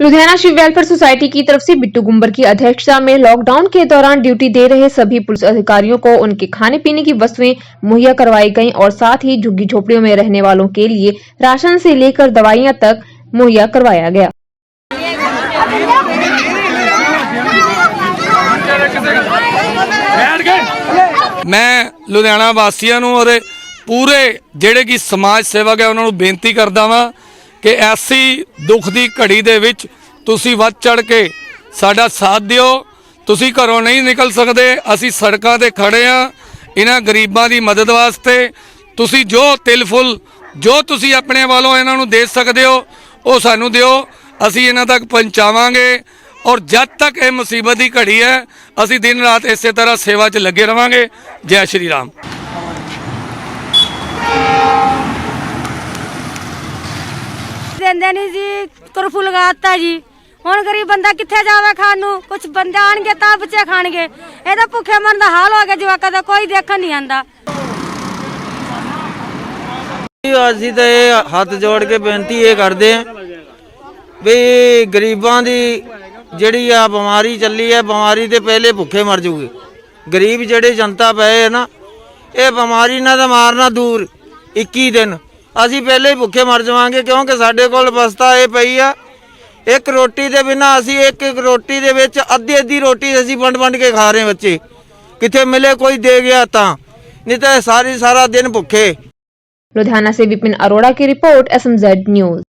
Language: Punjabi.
लुधियाना शिव वेलफेयर सोसाइटी की तरफ से बिट्टू गुम्बर की अध्यक्षता में लॉकडाउन के दौरान ड्यूटी दे रहे सभी पुलिस अधिकारियों को उनके खाने पीने की वस्तुएं मुहैया करवाई गईं और साथ ही झुग्गी झोपड़ियों में रहने वालों के लिए राशन से लेकर दवाइयां तक मुहैया करवाया गया ਮੈਂ ਲੁਧਿਆਣਾ ਵਾਸੀਆਂ ਨੂੰ ਔਰ ਪੂਰੇ ਜਿਹੜੇ ਕਿ ਸਮਾਜ ਸੇਵਕ ਹੈ ਉਹਨਾਂ ਨੂੰ ਬੇਨਤੀ ਕਰਦਾ ਵਾਂ ਕਿ ਐਸੀ ਦੁੱਖ ਦੀ ਘੜੀ ਦੇ ਵਿੱਚ ਤੁਸੀਂ ਵੱਧ ਚੜ ਕੇ ਸਾਡਾ ਸਾਥ ਦਿਓ। ਤੁਸੀਂ ਘਰੋਂ ਨਹੀਂ ਨਿਕਲ ਸਕਦੇ। ਅਸੀਂ ਸੜਕਾਂ ਤੇ ਖੜੇ ਆ। ਇਹਨਾਂ ਗਰੀਬਾਂ ਦੀ ਮਦਦ ਵਾਸਤੇ ਤੁਸੀਂ ਜੋ ਤਿਲ ਫੁੱਲ, ਜੋ ਤੁਸੀਂ ਆਪਣੇ ਵੱਲੋਂ ਇਹਨਾਂ ਨੂੰ ਦੇ ਸਕਦੇ ਹੋ, ਉਹ ਸਾਨੂੰ ਦਿਓ। ਅਸੀਂ ਇਹਨਾਂ ਤੱਕ ਪਹੁੰਚਾਵਾਂਗੇ। ਔਰ ਜਦ ਤੱਕ ਇਹ ਮੁਸੀਬਤ ਦੀ ਘੜੀ ਹੈ, ਅਸੀਂ ਦਿਨ ਰਾਤ ਇਸੇ ਤਰ੍ਹਾਂ ਸੇਵਾ 'ਚ ਲੱਗੇ ਰਵਾਂਗੇ। ਜੈ ਸ਼੍ਰੀ ਰਾਮ। ਦਿੰਦੇ ਨਹੀਂ ਜੀ ਕਰਫੂ ਲਗਾਤਾ ਜੀ। ਹੁਣ ਗਰੀਬ ਬੰਦਾ ਕਿੱਥੇ ਜਾਵੇ ਖਾਣ ਨੂੰ? ਕੁਝ ਬੰਦੇ ਆਣਗੇ ਤਾਂ ਬੱਚੇ ਖਾਣਗੇ। ਇਹਦਾ ਭੁੱਖੇ ਮਰਨ ਦਾ ਹਾਲ ਹੋ ਗਿਆ ਜਵਾਕਾਂ ਦਾ, ਕੋਈ ਦੇਖਣ ਨਹੀਂ ਆਂਦਾ ਅਸੀਂ ਤਾਂ ਇਹ ਹੱਥ ਜੋੜ ਕੇ ਬੇਨਤੀ ਇਹ ਕਰਦੇ ਆਂ ਵੀ ਗਰੀਬਾਂ ਦੀ ਜਿਹੜੀ ਆ ਬਿਮਾਰੀ ਚੱਲੀ ਹੈ ਬਿਮਾਰੀ ਦੇ ਪਹਿਲੇ ਭੁੱਖੇ ਮਰ ਜੂਗੇ। ਗਰੀਬ ਜਿਹੜੇ ਜਨਤਾ ਪਏ ਹੈ ਨਾ, ਇਹ ਬਿਮਾਰੀ ਨਾਲ ਤਾਂ ਮਾਰਨਾ ਦੂਰ 21 ਦਿਨ। ਅਸੀਂ ਪਹਿਲੇ ਹੀ ਭੁੱਖੇ ਮਰ ਜਾਵਾਂਗੇ ਕਿਉਂਕਿ ਸਾਡੇ ਕੋਲ ਬਸਤਾ ਇਹ ਪਈ ਆ। ਇੱਕ ਰੋਟੀ ਦੇ ਬਿਨਾ ਅਸੀਂ ਇੱਕ ਇੱਕ ਰੋਟੀ ਦੇ ਵਿੱਚ ਅੱਧੀ ਅੱਧੀ ਰੋਟੀ ਅਸੀਂ ਵੰਡ ਵੰਡ ਕੇ ਖਾ ਰਹੇ ਬੱਚੇ। ਕਿਥੇ ਮਿਲੇ ਕੋਈ ਦੇ ਗਿਆ ਤਾਂ। ਨਹੀਂ ਤਾਂ ਸਾਰੀ ਸਾਰਾ ਦਿਨ ਭੁੱਖੇ। ਲੁਧਿਆਣਾ ਸੇ ਵਿਪਿਨ ਅਰੋੜਾ ਕੀ ਰਿਪੋਰਟ ਐਸਐਮਜ਼ੈਡ ਨਿਊਜ਼